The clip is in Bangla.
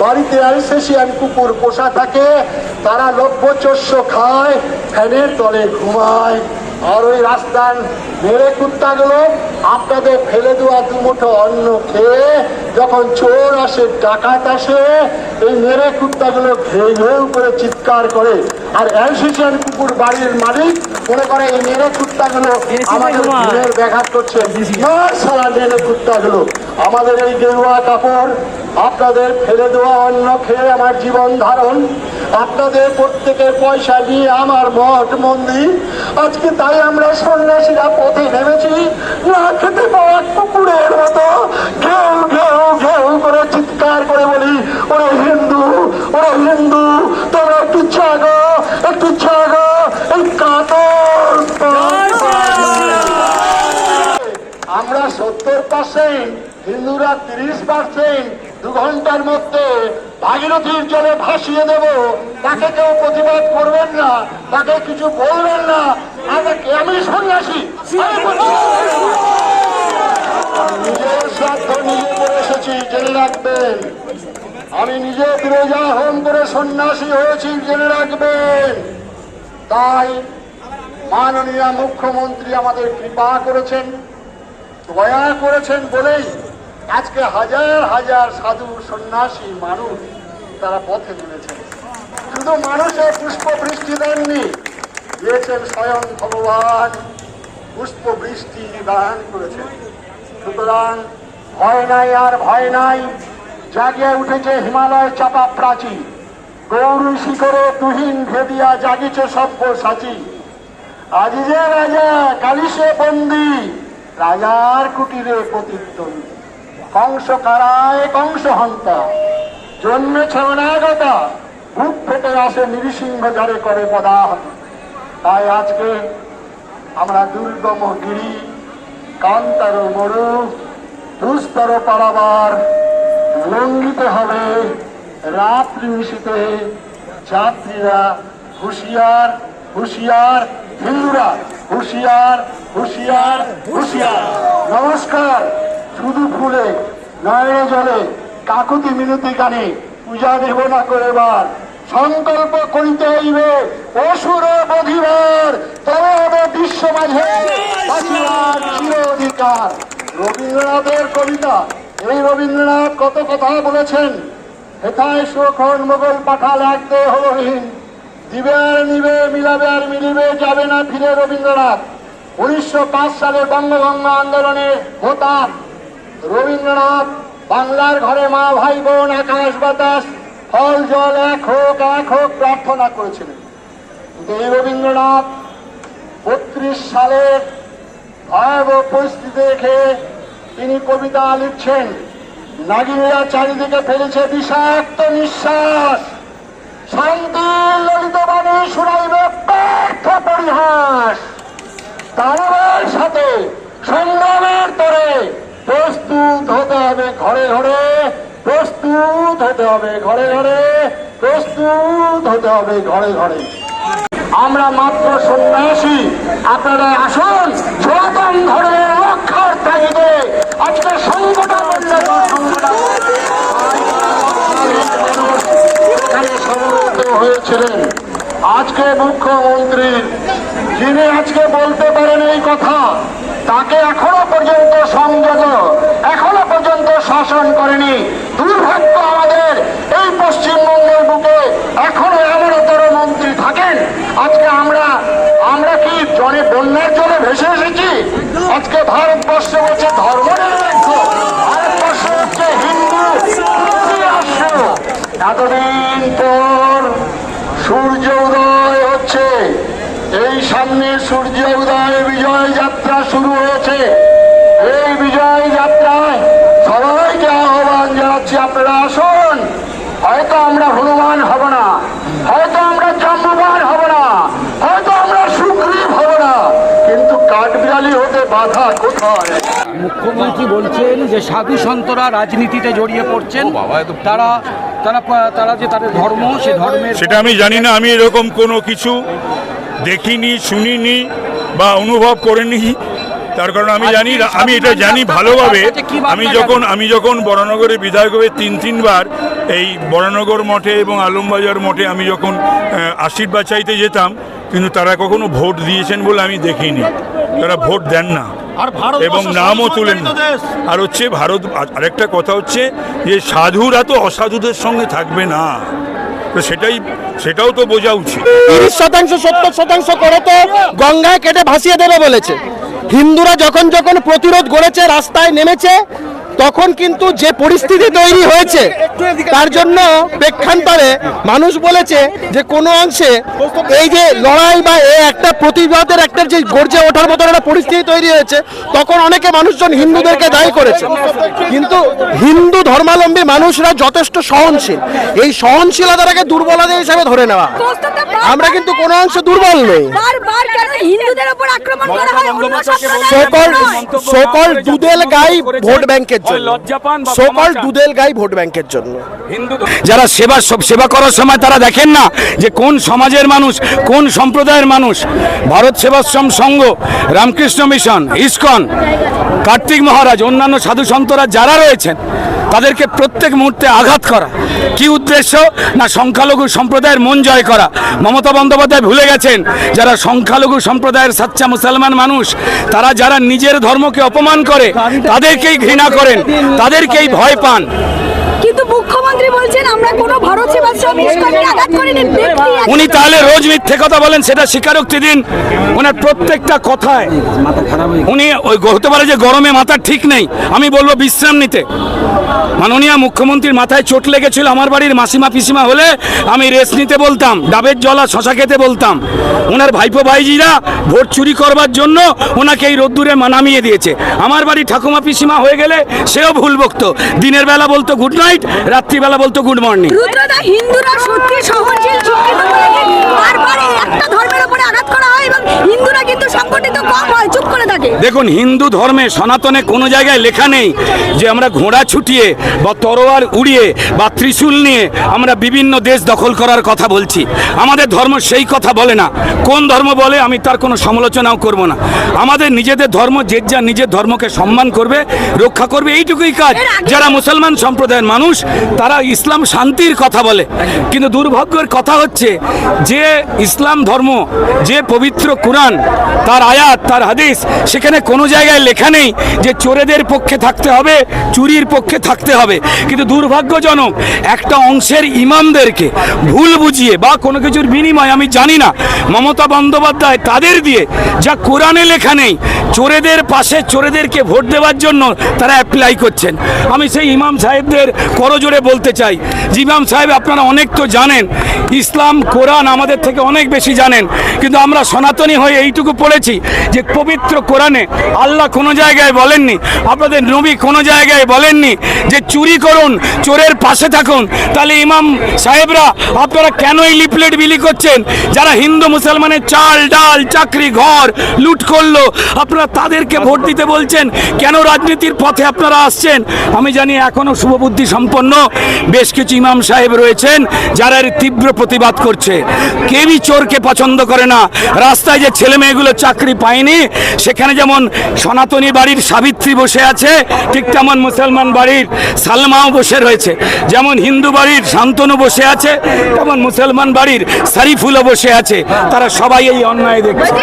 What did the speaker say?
বাড়িতে অ্যালসেশিয়ান কুকুর পোষা থাকে তারা লভ্যচস্য খায় ফ্যানের তলে ঘুমায়। আর ওই রাস্তার মেরে কুত্তাগুলো আপনাদের ফেলে দেওয়া দুমুঠো অন্ন খেয়ে যখন চোর আসে ডাকাত আসে এই মেরে কুত্তাগুলো ঘেউ ঘেউ করে চিৎকার করে। আর অ্যালসেশিয়ান কুকুর বাড়ির মালিক মনে করে এই মেরে কুত্তাগুলো আমাদের ব্যাঘাত করছে। সারা মেরে কুত্তাগুলো। আমাদের এই গেরুয়া কাপড় আপনাদের ফেলে দেওয়া অন্ন খেয়ে আমার জীবন ধারণ। আপনাদের প্রত্যেকের পয়সা নিয়ে আমার মঠ মন্দির। আজকে তাই আমরা সন্ন্যাসীরা পথে নেমেছি। না খেতে পাওয়া কুকুরের মতো। ঘেউ ঘেউ ঘেউ করে চিৎকার করে বলি, ওরে হিন্দু ওরে হিন্দু, তোমরা একটু ছাগো একটু ছাগো এই কাতর আমরা সত্তর পার্সেন্ট হিন্দুরা তিরিশ পার্সেন্ট দু ঘণ্টার মধ্যে ভাগীরথীর জলে ভাসিয়ে দেব। তাকে কেউ প্রতিবাদ করবেন না, তাকে কিছু বলবেন না। আমি সন্ন্যাসী? নিজের শ্রাদ্ধ নিজে করে এসেছি, জেনে রাখবেন। আমি নিজে বিরোজা হোম করে সন্ন্যাসী হয়েছি, জেনে রাখবেন। তাই মাননীয় মুখ্যমন্ত্রী আমাদের কৃপা করেছেন, দয়া করেছেন বলেই আজকে হাজার হাজার সাধু সন্ন্যাসী মানুষ তারা পথে নেমেছেন। শুধু মানুষের পুষ্প বৃষ্টি দেননি, দিয়েছেন স্বয়ং ভগবান পুষ্প বৃষ্টি দান করেছেন। সুতরাং ভয় নাই আর ভয় নাই, জাগিয়ে উঠেছে হিমালয় চাপা প্রাচীর গৌরী শিখরে তুহিন ভেদিয়া জাগিছে সভ্য সাচী। আজি যে রাজা কালিসে বন্দি, রাজার কুটিরে প্রতিদ্বন্দ্বী কংস কারায় কংস হন্তা। জন্মেছে অনাগতা বুক ফেটে আসে নৃসিংহ যারে করে পদাহত। তাই আজকে আমরা দুর্গম গিরি, কান্তার মরু, দুস্তর পারাবার লঙ্ঘিতে হবে রাত্রি মিশিতে যাত্রীরা হুঁশিয়ার হুঁশিয়ার হিন্দুরা, হুঁশিয়ার হুঁশিয়ার হুঁশিয়ার। নমস্কার। শুধু ফুলে নয়নে জলে, কাকুতি মিনতি গানে পূজা দেব না করেবার সংকল্প করিতে হইবে অসুর বধিবার, তবে হবে বিশ্ব মাঝে বাঁচিবার চির অধিকার। রবীন্দ্রনাথের কবিতা, এই রবীন্দ্রনাথ কত কথা বলেছেন? হেথায় সুখন মোগল পাঠাল এক দেহহীন দিবে আর নিবে, মিলাবে আর মিলিবে, যাবে না ফিরে রবীন্দ্রনাথ। উনিশশো পাঁচ সালে বঙ্গভঙ্গ আন্দোলনে হোতা রবীন্দ্রনাথ, বাংলার ঘরে মা, ভাই, বোন, আকাশ, বাতাস, ফল, জল, এক হোক এক হোক প্রার্থনা করেছিলেন। কিন্তু এই রবীন্দ্রনাথ বত্রিশ সালের ভয়াবহ পরিস্থিতি দেখে তিনি কবিতা লিখছেন, নাগিনীরা চারিদিকে ফেলেছে বিষাক্ত নিঃশ্বাস। শান্তি ললিত বাণী শুনাইবে পরিহাস সাথে সংগ্রামের তরে প্রস্তুত হতে হবে ঘরে ঘরে হতে হবে ঘরে ঘরে, প্রস্তুত হতে হবে ঘরে ঘরে। আমরা মাত্র সন্ন্যাসী, আপনারা আসুন, সনাতন ধর্মের রক্ষার তাগিদে আজকে সংগঠন সমবেত হয়েছিলেন। আজকে মুখ্যমন্ত্রী, যিনি আজকে বলতে পারেন এই কথা, তাকে এখনও পর্যন্ত পর্যন্ত শাসন করেনি। দুর্ভাগ্য আমাদের এই পশ্চিমবঙ্গের বুকে এখনও এমনতর মন্ত্রী থাকেন। আজকে আমরা আমরা কি জলে বন্যার জলে ভেসে এসেছি? আজকে ভারতবর্ষ হচ্ছে ধর্ম ভারতবর্ষ হচ্ছে হিন্দু। এতদিন পর সূর্য উদয় হচ্ছে। এই সামনে সূর্য উদয় বিজয় যাত্রা শুরু হয়েছে এই বিজয় যাত্রায় সবাইকে আহ্বান জানাচ্ছি আপনারা আসুন হয়তো আমরা হনুমান হব না হয়তো আমরা জাম্বুবান হব না হয়তো আমরা সুগ্রীব হব না কিন্তু কাঠবিড়ালি হতে বাধা কোথায়? মুখ্যমন্ত্রী বলছেন যে সাধু সন্তরা রাজনীতিতে জড়িয়ে পড়ছেন। তারা তারা তারা যে তাদের ধর্ম সে ধর্মের সেটা আমি জানি না আমি এরকম কোনো কিছু দেখিনি শুনিনি বা অনুভব করিনি। তার কারণ আমি জানি আমি এটা জানি ভালোভাবে। আমি যখন আমি যখন বরানগরে বিধায়ক হয়ে তিন তিনবার এই বরানগর মঠে এবং আলমবাজার মঠে আমি যখন আশীর্বাদ চাইতে যেতাম কিন্তু তারা কখনো ভোট দিয়েছেন বলে আমি দেখিনি। তারা ভোট দেন না এবং নামও তুলেন না। আর হচ্ছে ভারত আর- আরেকটা কথা হচ্ছে যে সাধুরা তো অসাধুদের সঙ্গে থাকবে না। তো সেটাই সেটাও তো বোঝা উচিত। তিরিশ শতাংশ সত্তর শতাংশ করে তো গঙ্গায় কেটে ভাসিয়ে দেবে বলেছে। হিন্দুরা যখন যখন প্রতিরোধ গড়েছে রাস্তায় নেমেছে তখন কিন্তু যে পরিস্থিতি তৈরি হয়েছে তার জন্য প্রেক্ষান্তরে মানুষ বলেছে যে কোনো অংশে এই যে লড়াই বা এ একটা প্রতিবাদের একটা যে গর্জে ওঠার মতন একটা পরিস্থিতি তৈরি হয়েছে তখন অনেকে মানুষজন হিন্দুদেরকে দায়ী করেছে। কিন্তু হিন্দু ধর্মাবলম্বী মানুষরা যথেষ্ট সহনশীল। এই সহনশীলতাটাকে দুর্বলতা হিসাবে ধরে নেওয়া। আমরা কিন্তু কোনো অংশে দুর্বল নই। সকল দুদেল গাই ভোট ব্যাংকের জন্য। সকল দুধেল গাই ভোট ব্যাংকের জন্য। যারা সেবা সেবা করার সময় তারা দেখেন না যে কোন সমাজের মানুষ কোন সম্প্রদায়ের মানুষ। ভারত সেবাশ্রম সংঘ রামকৃষ্ণ মিশন ইস্কন কার্তিক মহারাজ অন্যান্য সাধু সন্তরা যারা রয়েছেন তাদেরকে প্রত্যেক মুহূর্তে আঘাত করা। কি উদ্দেশ্য? না সংখ্যালঘু সম্প্রদায়ের মন জয় করা। মমতা বন্দ্যোপাধ্যায় ভুলে গেছেন, যারা সংখ্যালঘু সম্প্রদায়ের সাচ্চা মুসলমান মানুষ, তারা যারা নিজের ধর্মকে অপমান করে, তাদেরকেই ঘৃণা করেন, তাদেরকেই ভয় পান। মুখ্যমন্ত্রী বলছেন, আমরা কোনো ভারত সেবাশ্রম ইস্কনকে আঘাত করিনি উনি তাহলে রোজ মিথ্যে কথা বলেন, সেটা স্বীকারোক্তি দিন। ওনার প্রত্যেকটা কথায়। উনি ওই হতে পারে যে গরমে মাথা ঠিক নেই, আমি বলব বিশ্রাম নিতে। মাননীয় মুখ্যমন্ত্রীর মাথায় চোট লেগেছিল আমার বাড়ির মাসিমা পিসিমা হলে, আমি রেস্ট নিতে বলতাম, ডাবের জলা শশা খেতে বলতাম। ওনার ভাইপো ভাইজিরা ভোট চুরি করবার জন্য ওনাকে এই রোদ্দুরে নামিয়ে দিয়েছে। আমার বাড়ি ঠাকুমা পিসিমা হয়ে গেলে সেও ভুল বকতো দিনের বেলা বলতো, গুড নাইট রাত্রিবেলা বলতো গুড মর্নিং হিন্দুরা সত্যি সহনশীল বারবার এই একটা ধর্মের উপরে আঘাত করা হয় এবং হিন্দুরা কিন্তু সংগঠিত কম হয় চুপ করে থাকে। দেখুন হিন্দু ধর্মে সনাতনে কোনো জায়গায় লেখা নেই যে আমরা ঘোড়া ছুটিয়ে বা তরোয়ার উড়িয়ে বা ত্রিশূল নিয়ে আমরা বিভিন্ন দেশ দখল করার কথা বলছি। আমাদের ধর্ম সেই কথা বলে না। কোন ধর্ম বলে আমি তার কোনো সমালোচনাও করব না। আমাদের নিজেদের ধর্ম যে যা নিজের ধর্মকে সম্মান করবে রক্ষা করবে এইটুকুই কাজ। যারা মুসলমান সম্প্রদায়ের মানুষ তারা ইসলাম শান্তির কথা বলে। কিন্তু দুর্ভাগ্যের কথা হচ্ছে যে ইসলাম ধর্ম যে পবিত্র কোরআন, তার আয়াত, তার হাদিস, সেখানে কোনো জায়গায় লেখা নেই যে চোরেদের পক্ষে থাকতে হবে, চুরির পক্ষে থাকতে হবে। কিন্তু দুর্ভাগ্যজনক, একটা অংশের ইমামদেরকে ভুল বুঝিয়ে বা কোনো কিছুর বিনিময়, আমি জানি না, মমতা বন্দ্যোপাধ্যায় তাদের দিয়ে যা কোরআনে লেখা নেই, চোরেদের পাশে চোরেদেরকে ভোট দেওয়ার জন্য তারা অ্যাপ্লাই করছেন। আমি সেই ইমাম সাহেবদের করজোড়ে বলতে চাই। যে ইমাম সাহেব, আপনারা অনেক তো জানেন ইসলাম, কোরআন আমাদের থেকে অনেক বেশি জানেন। কিন্তু আমরা সনাতনী হয়ে এইটুকু পড়েছি যে পবিত্র কোরআনে আল্লাহ কোনো জায়গায় বলেননি, আপনাদের নবী কোনো জায়গায় বলেননি যে চুরি করুন, চোরের পাশে থাকুন। তাহলে ইমাম সাহেবরা, আপনারা কেন এই লিফলেট বিলি করছেন? যারা হিন্দু, মুসলমানের চাল, ডাল, চাকরি, ঘর লুট করল, আপনারা তাদেরকে ভোট দিতে বলছেন, কেন রাজনীতির পথে আপনারা আসছেন? আমি জানি এখনও শুভবুদ্ধি সম্পন্ন। বেশ কিছু ইমাম সাহেব রয়েছেন, যারা এর তীব্র প্রতিবাদ করছে। কেউই চোরকে পছন্দ করে না। রাস্তায় যে ছেলে মেয়েগুলো চাকরি পায়নি, সেখানে যেমন সনাতনী বাড়ির সাবিত্রী বসে আছে, ঠিক তেমন মুসলমান বাড়ির সালমাও বসে রয়েছে। যেমন হিন্দু বাড়ির শান্তনু বসে আছে, তেমন মুসলমান বাড়ির শরীফুলও বসে আছে। তারা সবাই এই অন্যায় দেখছে।